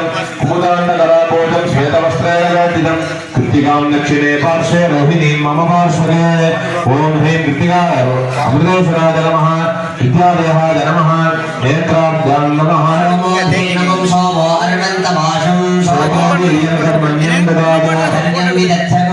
कुमुदाण्डकरापोजं श्वेतवस्त्रेण गाटितं कृत्तिकां दक्षिणे पार्श्वे रोहिणीं मम पार्श्वे ॐ ह्रीं कृत्तिका अमृतेश्वराय नमः विद्यादेहाय नमः नेत्राभ्यां नमः नमो सोमो अरुणन्तमाशं शोभावीर्यकर्मण्यं ददातु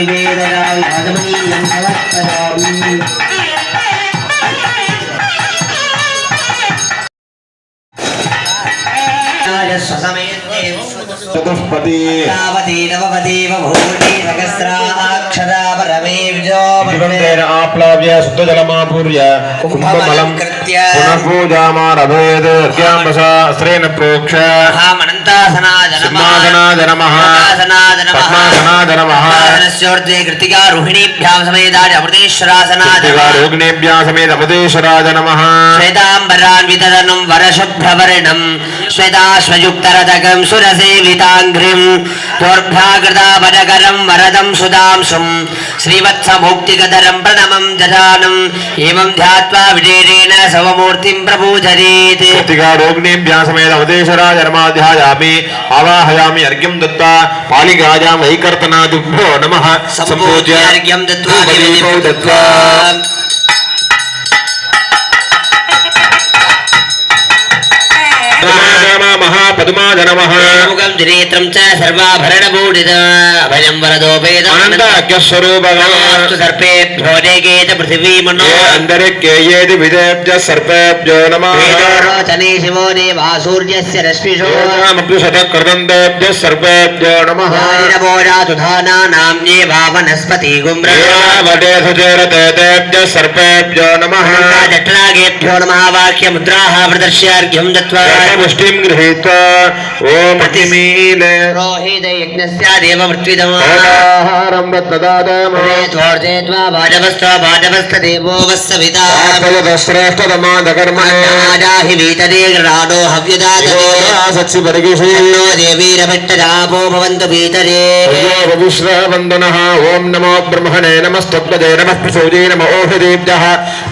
వివేదరాయ్ భగవనీయం నవదేవ భూమి రగస్రాక్షరా ह्रीं मम अमृतेश्वराय नमः ॐ आवाह्य वाहनानि पद्ममुद्राः प्रदर्श्य अर्घ्यं दत्त्वा दक्षिणवर्धन्या मम हे कृत्तिकादोजासनाय नमः देवी मूर्तने नमः नमः अर्घ्यं दत्त्वा धूपदीपं दत्त्वा निवेदयामि आदमनीयं समर्पयामि स्वसमेते चतुष्पदी तावती नवपदी बभूति सहस्राक्षरा परमेव्यो जीवन्तेन आप्लाव्य शुद्धजलमापूर्य कुम्भमलं कृत्य पुनर्पूजामारभेत् अर्घ्याम्बसा स्त्रेण प्रोक्ष महामनन्तासनाय नमः सिंहासनाय नमः पद्मासनाय नमः पद्मासनाय नमः पद्मासनस्योर्ध्वे कृत्तिका रोहिणीभ्यां समेतानि अमृतेश्वरासनाय नमः रोगिणेभ्यः समेत अमृतेश्वराय नमः श्वेताम्बरान्वितदनं वरशुभ्रवर्णं श्वेताश्वयुक्तरदकं सुरसेविताङ्घ्रिं दोर्भाकृतापदकरं वरदं सुधांशुं श्रीवत्सभोक्तिगधरं प्रणमं ददानम् एवं ध्यात्वा विजयेन स्वमूर्तिं प्रपूजयेत् कृतिका रोगिणेभ्यः समेत अमृतेश्वराय नमाध्यायामि आवाहयामि अर्घ्यं दत्त्वा पालिकायां वैकर्तनादिभ्यो नमः सम्पूज्य सम्पूज्यार्घ्यं दत्त्वा धूपदीपौ दत्त्वा महापद्माज नमः मुखं त्रिनेत्रं च सर्वाभरणभूषित अभयं वरदोपेदम् अनन्ताख्यस्वरूपगः सर्पेभ्यो देगे च पृथिवी मनो ये अन्तरिक्ये येति विदेभ्यः सर्पेभ्यो नमः रोचने शिवो देवा सूर्यस्य रश्मिषो शतकृतन्तेभ्यः सर्वेभ्यो नमः नमोरातुधानानां ये वा वनस्पति वटे सुचेरते तेभ्यः सर्पेभ्यो नमः जट्रागेभ्यो नमः वाक्यमुद्राः प्रदर्श्यार्घ्यं दत्त्वा पुष्टिं गृहीत्वा ॐ प्रतिमील रोहिते यज्ञस्यादेव मृत्विदमाहारं तदादमोर्जयित्वा वाजवस्त्वा वाजवस्तदेवो वस्सविता श्रेष्ठतमा दकर्मणाजाहि वीतदे राडो हव्यदासचि परिगिषो देवीरभिट्टजापो भवन्तु वीतरे रविश्रवन्दनः ॐ नमो ब्रह्मणे नमस्तत्वजे नमः प्रसूजे नम ओषधीभ्यः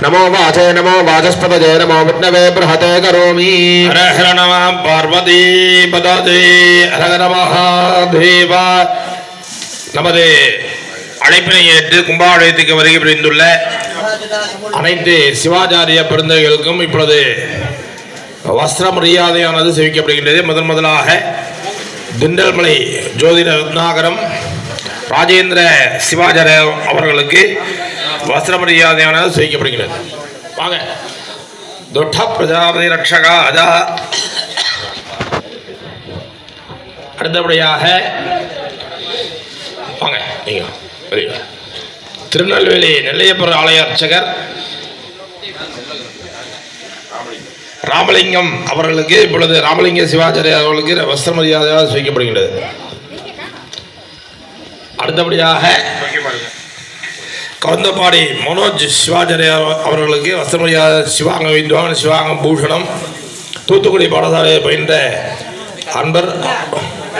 नमो वाचे नमो वाचस्पतजे नमो विष्णवे बृहते करोमि हर हर नमः पार्वती பததே ஹரஹர மகாதேவ. நமது அழைப்பினை ஏற்று கும்பாலயத்துக்கு வருகை புரிந்துள்ள அனைத்து சிவாச்சாரிய பெருந்தைகளுக்கும் இப்பொழுது வஸ்திர மரியாதையானது செவிக்கப்படுகின்றது. முதன் முதலாக திண்டல்மலை ஜோதிட ரத்னாகரம் ராஜேந்திர சிவாச்சாரிய அவர்களுக்கு வஸ்திர மரியாதையானது சேவிக்கப்படுகிறது வாங்க. துட்ட பிரஜாபதி ரக்ஷகா அஜா. அடுத்தபடியாக வாங்க நீங்க திருநெல்வேலி நெல்லையப்பர் ஆலய அர்ச்சகர் ராமலிங்கம் அவர்களுக்கு இப்பொழுது ராமலிங்க சிவாச்சாரியார் அவர்களுக்கு வஸ்திர மரியாதையாக சுவைக்கப்படுகின்றது. அடுத்தபடியாக கவுந்தப்பாடி மனோஜ் சிவாச்சாரியார் அவர்களுக்கு வஸ்திரமரியாதை சிவாங்க வித்வான் சிவாங்க பூஷணம் தூத்துக்குடி பாடசாலையை பயின்ற அன்பர்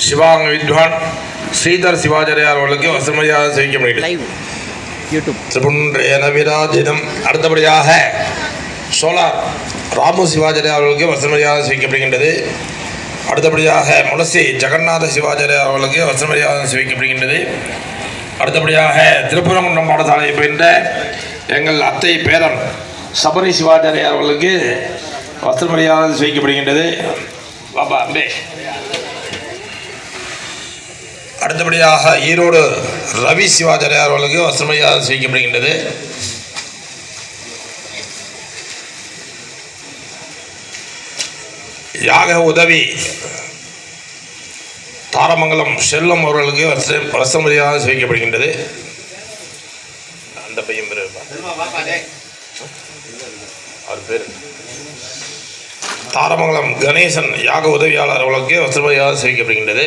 சிவாங்க வித்வான் ஸ்ரீதர் சிவாச்சாரியார் அவர்களுக்கு வசமரியாதை திரிபுன்றேன விராஜிதம் அடுத்தபடியாக சோலார் ராமு சிவாச்சாரியார் அவர்களுக்கு வசமரியாதை செய்யப்படுகின்றது அடுத்தபடியாக முலசி ஜெகநாத சிவாச்சாரியார் அவர்களுக்கு வசமரியாதை செய்யப்படுகின்றது அடுத்தபடியாக திருப்புரங்குன்றம் பாடசாலையை பயின்ற எங்கள் அத்தை பேரன் சபரி சிவாச்சாரியார் அவர்களுக்கு வசமரியாதை செய்யப்படுகின்றது பாபா அம்பே அடுத்தபடியாக ஈரோடு ரவி சிவாச்சாரியார் அவர்களுக்கு வசமரியாதை செய்யப்படுகின்றது யாக உதவி தாரமங்கலம் செல்லம் அவர்களுக்கு வச வசமரியாதை செய்யப்படுகின்றது அந்த பையன் பேர் அவர் பேர் தாரமங்கலம் கணேசன் யாக உதவியாளர் அவர்களுக்கு வசமரியாதை செய்யப்படுகின்றது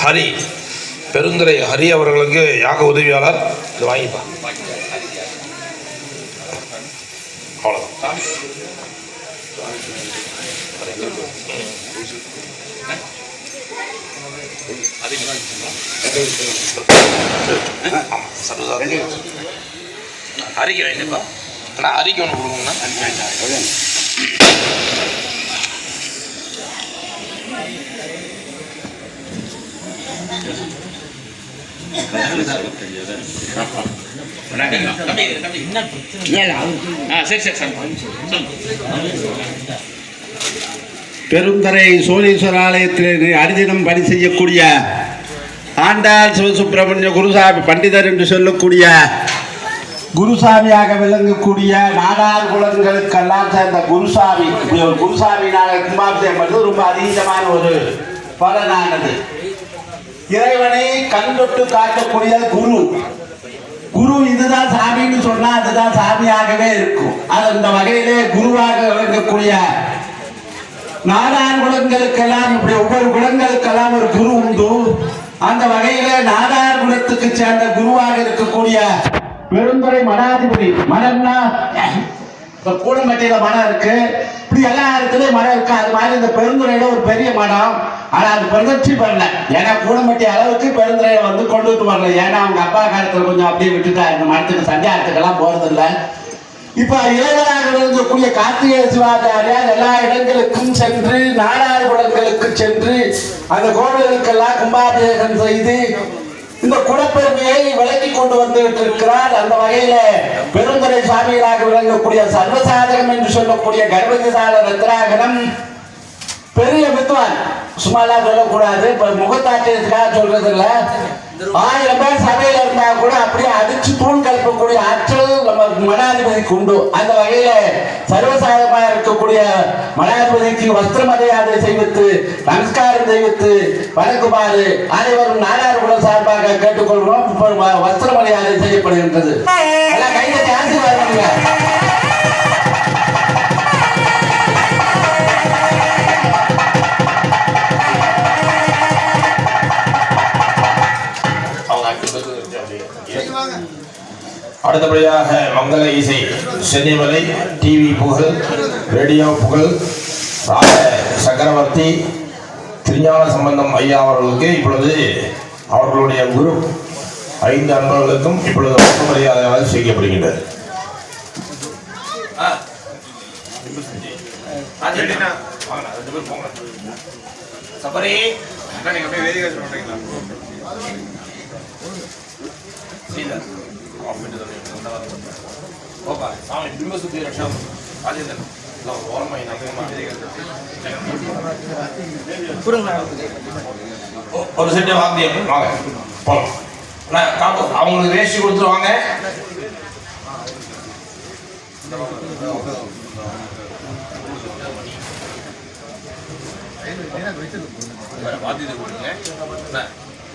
ஹரி. பெருந்துரை ஹரி அவர்களுக்கு யாக உதவியாளர். இது வாங்கிப்பா. அவ்வளோதான் அறிக்கை வேண்டியப்பா நான் அறிக்கை ஒன்று கொடுக்கணும்னா பெருந்தரை சோழீஸ்வர ஆலயத்தில் அரிதினம் பணி செய்யக்கூடிய ஆண்டாள் சிவசுப்பிரமணிய குருசாமி பண்டிதர் என்று சொல்லக்கூடிய குருசாமியாக விளங்கக்கூடிய நாடார் குலங்களுக்கெல்லாம் சேர்ந்த குருசாமி இப்படி குருசாமினால கும்பாபிஷேகம் பண்ணுறது ரொம்ப அதீதமான ஒரு பலனானது. இறைவனை கண்தொட்டு காட்டக்கூடிய குரு. குரு இதுதான் சாமின்னு சொன்னா அதுதான் சாமியாகவே இருக்கும். அது அந்த வகையிலே குருவாக விளங்கக்கூடிய நாடார் குலங்களுக்கெல்லாம் இப்படி ஒவ்வொரு குலங்களுக்கெல்லாம் ஒரு குரு உண்டு. அந்த வகையில நாடார் குலத்துக்கு சேர்ந்த குருவாக இருக்கக்கூடிய பெருந்துறை மடாதிபதி மனம்னா இப்ப கூடம்பட்டியில மனம் இருக்கு. இப்படி எல்லா இடத்துலயும் மனம் இருக்கு. அது மாதிரி இந்த பெருந்துறையில ஒரு பெரிய மடம். ஆனா அது பிரதட்சி பண்ணல ஏன்னா கூடமட்டி அளவுக்கு பெருந்துறையை வந்து கொண்டுட்டு வரல. ஏன்னா அவங்க அப்பா காலத்துல கொஞ்சம் அப்படியே விட்டுட்டா இந்த மனத்துக்கு சஞ்சாரத்துக்கெல்லாம் போறது இல்லை இப்ப இளைஞராக இருக்கக்கூடிய கார்த்திகேய சிவாச்சாரியார் எல்லா இடங்களுக்கும் சென்று நாடார் குளங்களுக்கு சென்று அந்த கோவிலுக்கெல்லாம் கும்பாபிஷேகம் செய்து இந்த குலப்பெருமையை விளக்கி கொண்டு வந்துகிட்டு இருக்கிறார் அந்த வகையில பெருந்துறை சுவாமிகளாக விளங்கக்கூடிய சர்வசாதகம் என்று சொல்லக்கூடிய கர்ப்பதிசால ரத்ராகனம் பெரிய வித்வான். சும்மாலாம் சொல்லக்கூடாது இப்ப முகத்தாட்சியத்துக்காக சொல்றது இல்ல ஆயிரம் பேர் சபையில இருந்தா கூட அப்படியே அடிச்சு தூண் கலப்பக்கூடிய ஆற்றல் நம்ம மனாதிபதிக்கு உண்டு. அந்த வகையில சர்வசாதமா இருக்கக்கூடிய மனாதிபதிக்கு வஸ்திர மரியாதை செய்வித்து நமஸ்காரம் செய்வித்து வணக்குமாறு அனைவரும் நாடார் குலம் சார்பாக கேட்டுக்கொள்கிறோம். வஸ்திர மரியாதை செய்யப்படுகின்றது. எல்லாம் கைதட்டி ஆசீர்வாதம் அடுத்தபடியாக மங்கள இசை சென்னிமலை டிவி புகழ் ரேடியோ புகழ் ராஜ சக்கரவர்த்தி திருஞான சம்பந்தம் ஐயா அவர்களுக்கு இப்பொழுது அவர்களுடைய குரு ஐந்து அன்பர்களுக்கும் இப்பொழுது வணக்க மரியாதையாக செய்யப்படுகின்றது சபரி. நீங்க வேதிகள் சொல்றீங்களா பிம்ப சுத்தி ரட்சம் ராஜேந்திரன் எல்லாம் ஓரமாய் நம்ம ஒரு செட்டு வாத்தியம் வாங்க. நான் காப்பு அவங்களுக்கு வேஷ்டி கொடுத்துருவாங்க வாத்தியத்தை கொடுங்க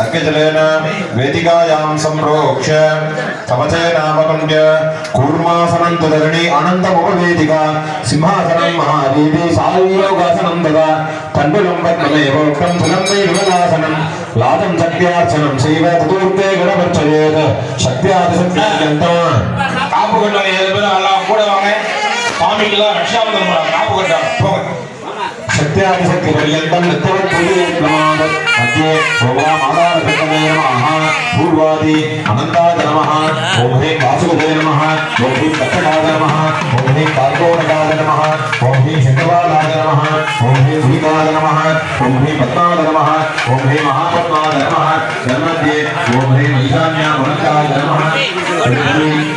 अर्घ्यजलेन वेदिकायां सम्प्रोक्ष्य कवचेनावकुण्ड्य कूर्मासनं तु धरणी अनन्तमुपवेदिका सिंहासनं महादेवी सायुयोगासनं तदा तण्डुलं पद्ममेवोक्तं फलं वै विमलासनं लादं शक्त्यार्चनं செய்வ ததுர்த்தே கணபர்ச்சயேத் சக்தியாதிசக்தியந்தம் காப்பு கட்டாங்க ஏழு பேரும் எல்லாம் கூட வாங்க சாமிக்கெல்லாம் ரக்ஷாபந்தம் பண்ணலாம். காப்பு கட்டாங்க போங்க பூர்வாதி அனந்தாய நமः ஓம் ஹே வாசுதே நமः ஓம் ஹே கட்டகாய நமः ஓம் ஹே கார்கோடகாய நமः ஓம் ஹே சங்கவாலாய நமः ஓம் ஹே குலிகாய நமः ஓம் ஹே பத்மாய நமः ஓம் ஹே மகாபத்மாய நமः ஜன்மத்யே ஓம் ஹே ஈசான்யா மனக்காய நமः ஓம்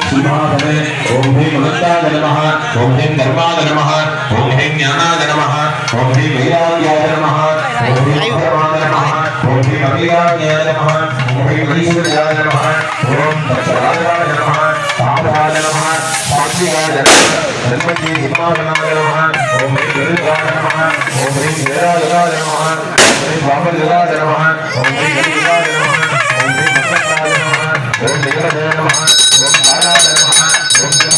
சிம்ஹாசனே ஓம் ஹே மனக்காய நமः ஓம் ஹே தர்மாய நமः ஓம் ஹே ஞானாய நமः ओमी बिरान ज्ञान महान ओमी भगवान महान ओमी बिरान ज्ञान महान ओमी बिरान ज्ञान महान ओम बच्चराज महान सांभाज महान पांचीराज धनमती हिमावना महान ओमी बिरान महान ओमी बिरान ज्ञान महान ओमी बाबर ज्ञान महान ओमी बिरान महान ओमी बच्चराज महान ओमी बिरान महान ओमी बाबर महान ओमी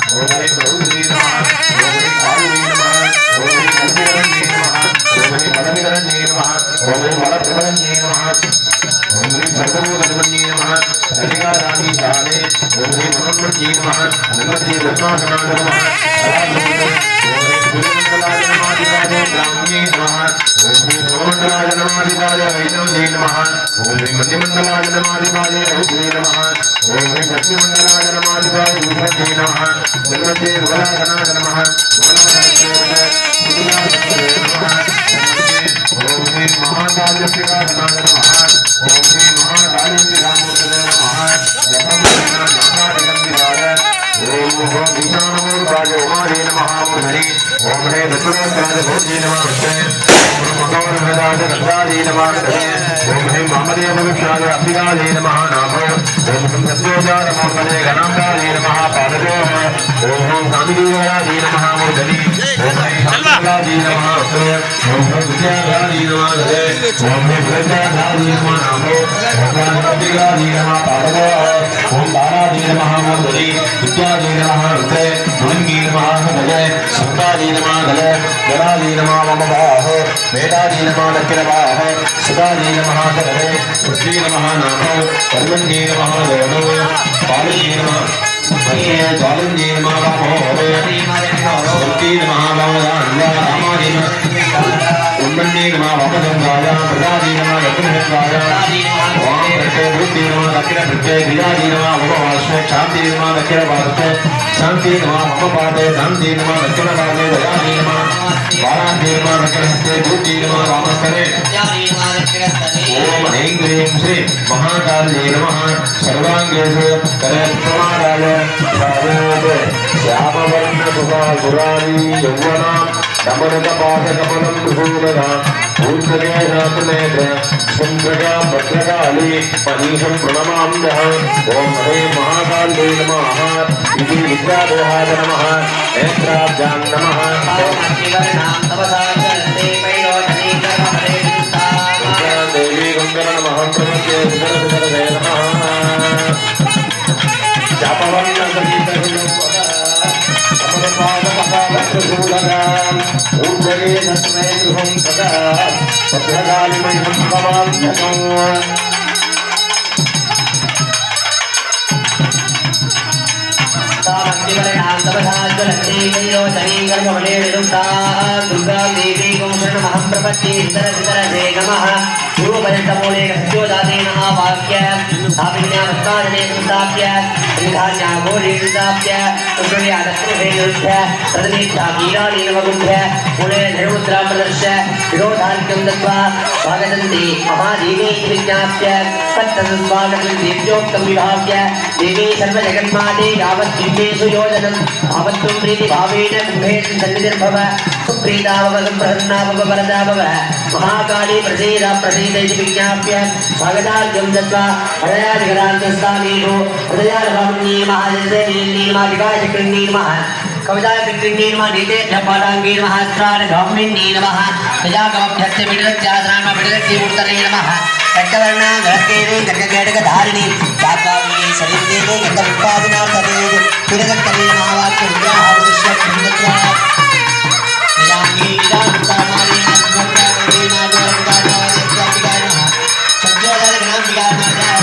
ஓம் ஹே அனந்தாய நமः ஓம் ஹே கருடாய நமः நீதாய நமः அங்குடாய நமः நகாய நமः அன்னையே நமः நமः பூதலே நமः கேதலே நமः ஹரிவாதி நமः பூதலே நமः ஹரி ஓம் ஹே கருடாய நமः நித்ய பூர்வாதி சாந்தகேஸ்வரேஷு ஓம் ஹே மாமாதே நமः ஓம் ஹே லோகாதே நமः ஓம் ஹே பிரபுதே நமः ஓம் ஹே காலுவே நமः ஓம் ஹே கல்விகரண்யே நமः ஓம் ஹே வடவிகரண்யே நமः ஓம் ஹே வடபிரபரண்யே நமः ஓம் ஹே சர்வபூதமன்யே நமः சரிகாராணி சாலே ஓம் ஹே மனோன்மன்யே நமः அனந்தே ரத்னாசனாய நமः சராபூதே ஓம் ஹே குருமண்டலாய நமாதிபாதே பிராமியே நமः ஓம் ஹே சோமண்டலாய நமாதிபாதே வைணவதே நமः ஓம் ஹே மத்தியமண்டலாய நமாதிபாதே ரகுதே நமः ஓம் ஹே பத்மமண்டலாய நமாதிபாதே விபதே நமः ஜன்மதே விகலாசனாய நமः விகலாசனாய நமः ஓம் ஹே மகாகாலியப்பிராசனாய நமः ஓம் ஹே மகாகாலியப்பிராமூர்த்ததே நமः ஜபமனாநாகாதிகம்பிராய ஓம் ஓம் ஈசானமூர்த்தாய உமாதே நமः மூர்தனி ஓம் ஹே தத்துரோத்ராஜ போஜே நமः விஷ்ணே ஓம் மகோரவேதாஜ கந்தாதே நமः اوم محمد ابھی نما نام اوم سندویا نم گنا پاروحی نا مودنی دھی نویام ناموا دھیما پارو بالا دھی نا مودنی مدد ہدے نی نا ہر سالمان کلواح سا نما நமः கதே புத்ரி நமः நாமோ கர்மண்யே நமः தேவோ பாலஜே நமः மயே ஜாலஞ்சே நமः ராமோ சுத்தி நமः பாவதான்வா ராமாஜே நமः کنگنے نم رپچایا بجا دینا لکڑا گردی نمک گیا دھیم گرشو شاہی نم لکارش نم رپ پاند دکڑے دیا نی نم وارا دھیاں لکڑے گرو نم راپستری مہا کام سرواگی کرنا گوڑا दमनकपाशकमलं भूमना ऊर्ध्वगेशातनेत्र सुन्दगा भद्रकाली मनीषं प्रणमाम्यः ॐ हरे महाकाल्ये नमः इति विद्यादेहाय नमः नेत्राभ्यां नमः देवी गङ्गरणमहं प्रपद्ये सुदरसुदरसे नमः दुर्गा देवी گرو بجتا بولے رسیو دادی نہا باپ کیا ہے؟ آپ انہا مستان نے انتاب کیا ہے انہا جہاں بولی انتاب کیا ہے انہوں عادت کو بھیج رکھ ہے ردنی تاغیرہ لین وقت ہے انہیں دھرم اترا پردرش ہے۔ گرو دھان کے اندتوا بھاگتن دی مہا دیوی انتاب کیا ہے؟ پتہ سباگتن دیو جو کمی بھاگ کیا ہے؟ دیوی سرم جگت ماتے یاوت دیوی سو یوجنم آوت تم پریتی بھاوین بھیت سنیدر بھوا भव महाकाली प्रसीद प्रसीद इति विज्ञाप्य स्वागतार्घ्यं दत्त्वा हृदयादिगरान्तस्थानेषु हृदयार्भामन्ये महाजनदेवी नमादिकाचक्रिण्ये नमः कविताकृण्ये नमः नीतेभ्यः पाठाङ्गे नमः अस्त्राणगामिन्ये नमः प्रजागमभ्यस्य विडलत्यासनाम विडलत्ये उत्तरे नमः रक्तवर्णा गणकेरे गणकेटकधारिणी चात्वाविगे शरीरदेवे गन्धमुत्पादनार्थदे विडलत्तरे नमः वाक्य Yeah, yeah, yeah.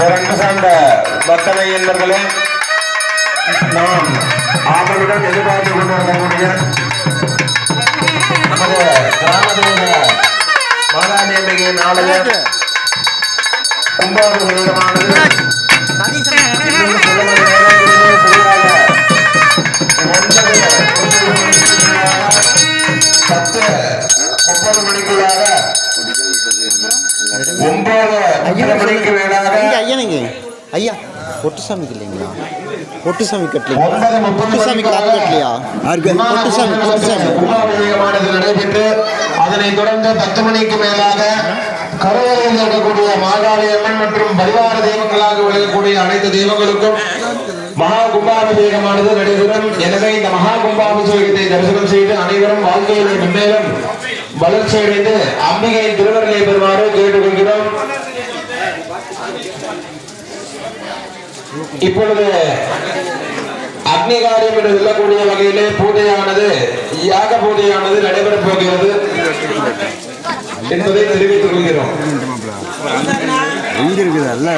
அன்பு சார்ந்த பக்தனை என்பர்களே நாம் ஆவலுடன் எதிர்பார்த்து கொண்டிருக்கக்கூடிய நமது கிராமத்தில் மாதாதேவியின் ஆலய கும்பாபிஷேகமானது பத்து முப்பது மணிக்குள்ளாக ஐயனுங்க ஐயா பொட்டுசாமிக்கு இல்லைங்களா? பொட்டுசாமி கட்டலையா? பொட்டுசாமி பொட்டுசாமி நடைபெற்று அதனைத் தொடர்ந்து பத்து மணிக்கு மேலாக கருவறையில் இருக்கக்கூடிய மாகாளி அம்மன் மற்றும் பரிவார தெய்வங்களாக விளங்கக்கூடிய அனைத்து தெய்வங்களுக்கும் மகா கும்பாபிஷேகமானது நடைபெறும். எனவே இந்த மகா கும்பாபிஷேகத்தை தரிசனம் செய்து அனைவரும் வாழ்க்கையில் மென்மேலும் வளர்ச்சி அடைந்து அம்பிகை திருவருளை பெறுமாறு கேட்டுக்கொள்கிறோம் இப்பொழுது அக்னிகாரியம் என்று சொல்லக்கூடிய வகையிலே பூஜையானது யாக பூஜையானது நடைபெறப் போகிறது என்பதை தெரிவித்துக் கொள்கிறோம் எங்க இருக்குது அல்ல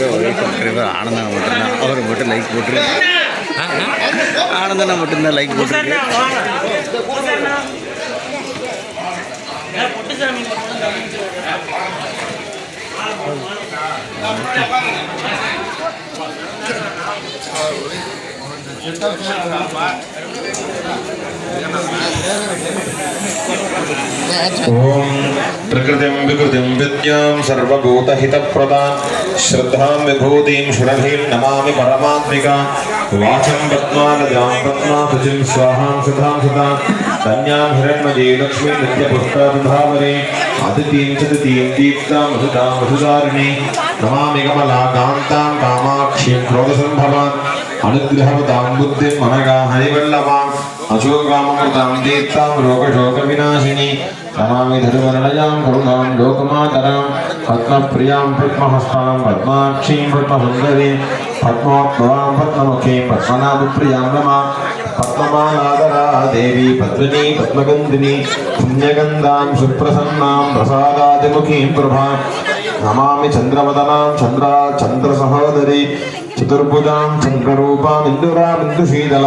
சர்வேயாச்சாரியாः புண்ணியசமீபம் கத்வா ஆனந்தனா மட்டும்தான். அவர் மட்டும் லைக் போட்டுரு. ஆனந்தனா மட்டும்தான் லைக் போட்டுருக்கு. ॐ प्रकृतिं विकृतिं विद्यां सर्वभूतहितप्रदां श्रद्धां विभूतिं सुरभिं नमामि परमात्मिकां वाचं पद्मानजां पद्मासुचिं स्वाहां सुधां सुतां कन्यां हिरण्मयी लक्ष्मीं नित्यपुष्टाधावरे अदितिं च दितिं दीप्तां मधुतां मधुदारिणी नमामि कमला कान्तां कामाक्षीं क्रोधसम्भवान् अनुग्रहवतां बुद्धिं मनगा हरिवल्लभाम् అశోకామృతాం దీప్తాం రోగశోక వినాశిని నమామి ధర్మరణయాం కరుణాం లోకమాతరాం పద్మప్రియాం పద్మహస్తాం పద్మాక్షీం పద్మసుందరీం పద్మోద్భవాం పద్మముఖీం పద్మనాభప్రియాం నమా పద్మమాలాదరా దేవి పద్మిని పద్మగంధిని పుణ్యగంధాం సుప్రసన్నాం ప్రసాదాదిముఖీం ప్రభాం నమామి చంద్రవదనాం చంద్ర చంద్ర సహోదరి చతుర్భుజాం చంద్రరూపాం ఇందురాం ఇందుశీతల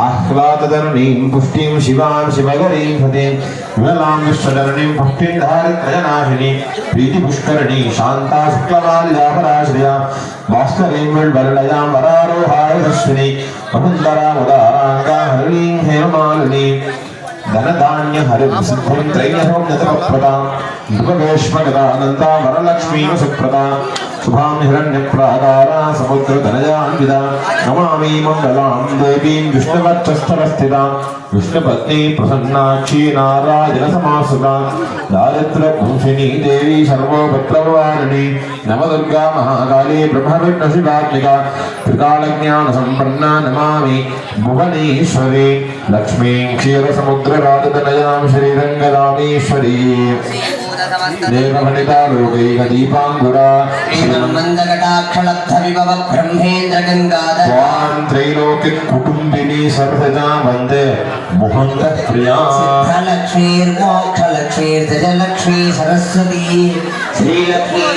ఆహ్లాదరణీం పుష్టిం శివాం శివగరీం హతీం విమలాం విశ్వధరణీం పుష్టిం ధారిత్రయనాశిని ప్రీతిపుష్కరణి శాంతా శుక్లమాల్యాపరాశ్రయా భాస్కరీం విల్వలయాం వరారోహాయ దశ్విని వసుంధరా ఉదారాంగా హరిణీం హేమమాలిని ధనధాన్య హరి సిద్ధం త్రైణోన్నత ప్రదా భువనేశ్వరదానంద వరలక్ష్మీ సుప్రదా శుభాం హిరణ్యప్రాకారా సముద్రధనజాన్విదా నమామి మంగళాం దేవీం విష్ణువర్చస్థరస్థిరా విష్ణుపత్ని ప్రసన్నాక్షి నారాయణ సమాసుత దారిద్రభూషిణీ దేవి సర్వోపత్రవారిణి నవదుర్గా మహాకాళీ బ్రహ్మవిష్ణుశివాత్మిక త్రికాళజ్ఞాన సంపన్న నమామి భువనేశ్వరి లక్ష్మీం క్షీరసముద్రరాజతనయాం శ్రీరంగరామేశ్వరీ गङ्गाधर त्वां त्रैलोक्यकुटुम्बिनी सर्वदा वन्दे मुकुन्दप्रिया सिद्धलक्ष्मीर्मोक्षलक्ष्मीर्जलक्ष्मी सरस्वती श्रीलक्ष्मी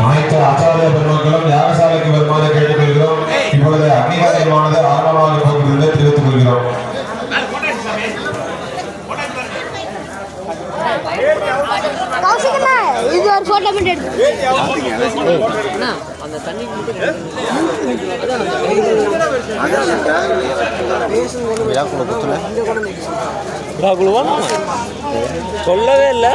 அனைத்து ஆச்சாரிய பெருமக்களும் யாகசாலைக்கு வருமாறு கேட்டுக்கொள்கிறோம் இப்பொழுது அங்கீகாரமானது ஆரம்பமாக போகிறது தெரிவித்துக் கொள்கிறோம் ஒரு போட்டோ மட்டும் எடுத்து. சொல்லவே இல்லை.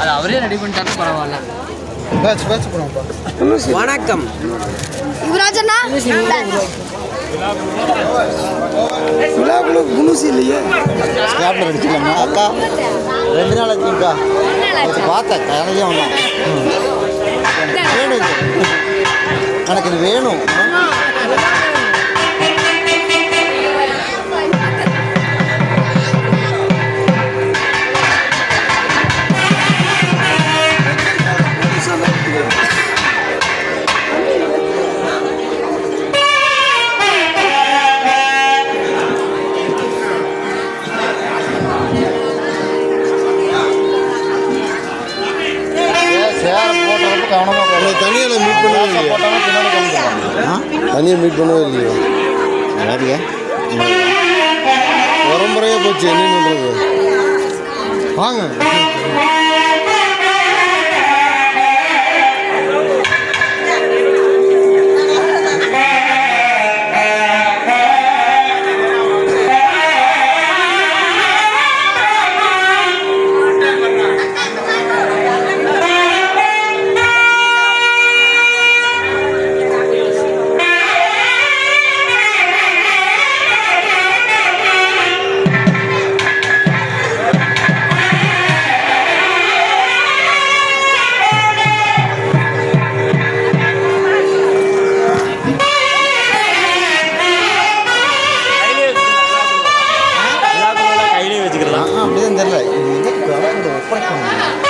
அது அவரே ரெடி பண்ணிட்டாரு பரவாயில்ல. பேட்ச் பேட்ச் போனோம்ப்பா விழாக்குள்ள குணுசி இல்லையே? ஸ்டாப்ல அடிச்சுக்கலாமா அக்கா ரெண்டு நாள் ஆச்சுக்கா நேத்து பார்த்தேன் கடையே வந்தான் வேணும். எனக்கு இது வேணும். கவனமாக தனியாக மீட் பண்ணி போட்டாலும் பின்னாடி கவனிக்கலாம் தனியாக மீட் பண்ணவே இல்லையோ. யாருங்க? உரம்புறையாக போச்சு என்ன பண்ணுறது வாங்க. வச்சுக்கலாம். அப்படிதான் தெரியல. இது வந்து இந்த ஒப்படைக்கணும்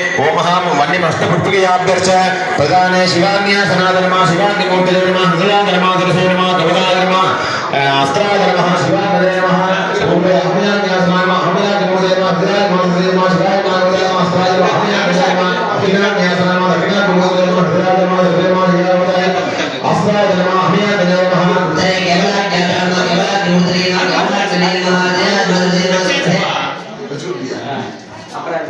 ओमहाम वन्य मस्त पुत्र के याद कर चाहे पता नहीं शिवांगी या सनातन मां शिवांगी मोटे जन मां हंसला जन मां दर्शन जन मां दर्शन जन मां आस्त्रा जन मां शिवांगी जन मां सोमे अम्मा जन मां सनातन मां अम्मा जन मोटे जन मां हंसला जन मां दर्शन जन मां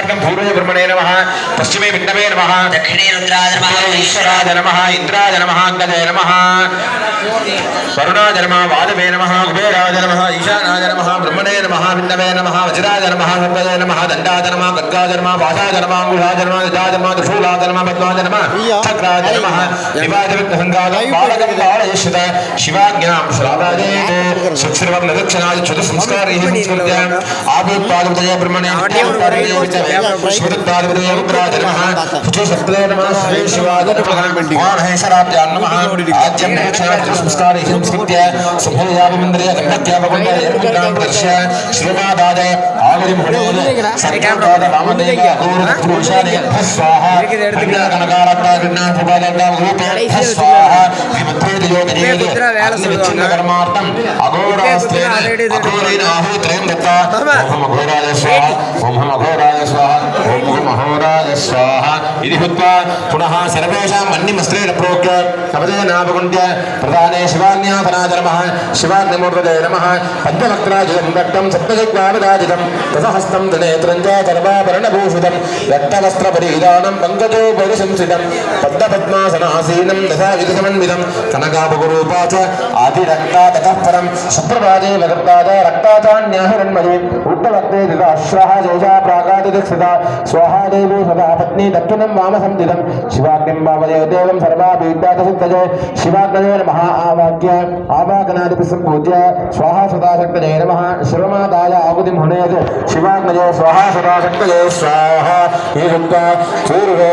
ருத்ராட்டம் பூர்வே பிரம்மணே நம பச்சிமே பிண்டமே நம தட்சிணே ருத்ராஜ நம ஈஸ்வராஜ நம இந்திராஜ நம அங்கதே நம வருணாஜ நம வாதவே நம குபேராஜ நம ஈசானாஜ நம பிரம்மணே நம பிண்டமே நம வஜ்ராஜ நம சம்பதே நம தண்டாஜ நம கர்காஜ நம வாசாஜ நம அங்குஷாஜ நம திஜாஜ நம திரிசூலாஜ நம பத்மாஜ நம சக்ராஜ நம நிவாஜ விக்னசங்காஜம் பாலகம் பிரம்மணே مشہور طالب علم برادر مہان جو سکتے نماز سویر شواغت اور ہیں سر آپ جاننا مہان آج جب نے چھاڑ جو سمسکار ایک ہم سکتے ہیں سبحان اللہ بمندر یا غمت یا بمندر یا غمت نام پرشہ شرما دادا ఇది పునః సర్వేషాం అన్నిమస్త్రేణ ప్రోక్య తపదే నాపకుంట్య ప్రధానే శివాన్యాసనా నమ. శివాగ్నిమూర్తదే నమ. పద్మవక్త్రాజితం రక్తం సప్తజిగ్వాపదాజితం తసహస్తం ధనేత్రంజ సర్వాభరణభూషితం రక్తవస్త్రపరీరాణం పంకజోపరిశంసితం పద్మపద్మాసనాసీనం దశాయుధసమన్వితం కనకాపగురూపా చ ఆదిరక్తా తతఃపరం శుప్రభాజే వగర్తాద రక్తాచాన్యాహిరన్మయే ఉత్తవర్తే దిదాశ్రః జయజా ప్రాగాదిదక్షిత. స్వాహా దేవీ సదా పత్ని దక్షిణం వామసంధితం శివాగ్నిం భావయే దేవం సర్వాభిద్యాతసిద్ధజే శివాగ్నయే నమ ఆవాక్య. ఆవాగనాదిపి సంపూజ్య. స్వాహా సదాశక్తజయ నమ. శివమాదాయ ఆగుతిం హునేత్ శివాత్మజే స్వాహ సదాశక్తజే స్వాహ ఈ యొక్క పూర్వ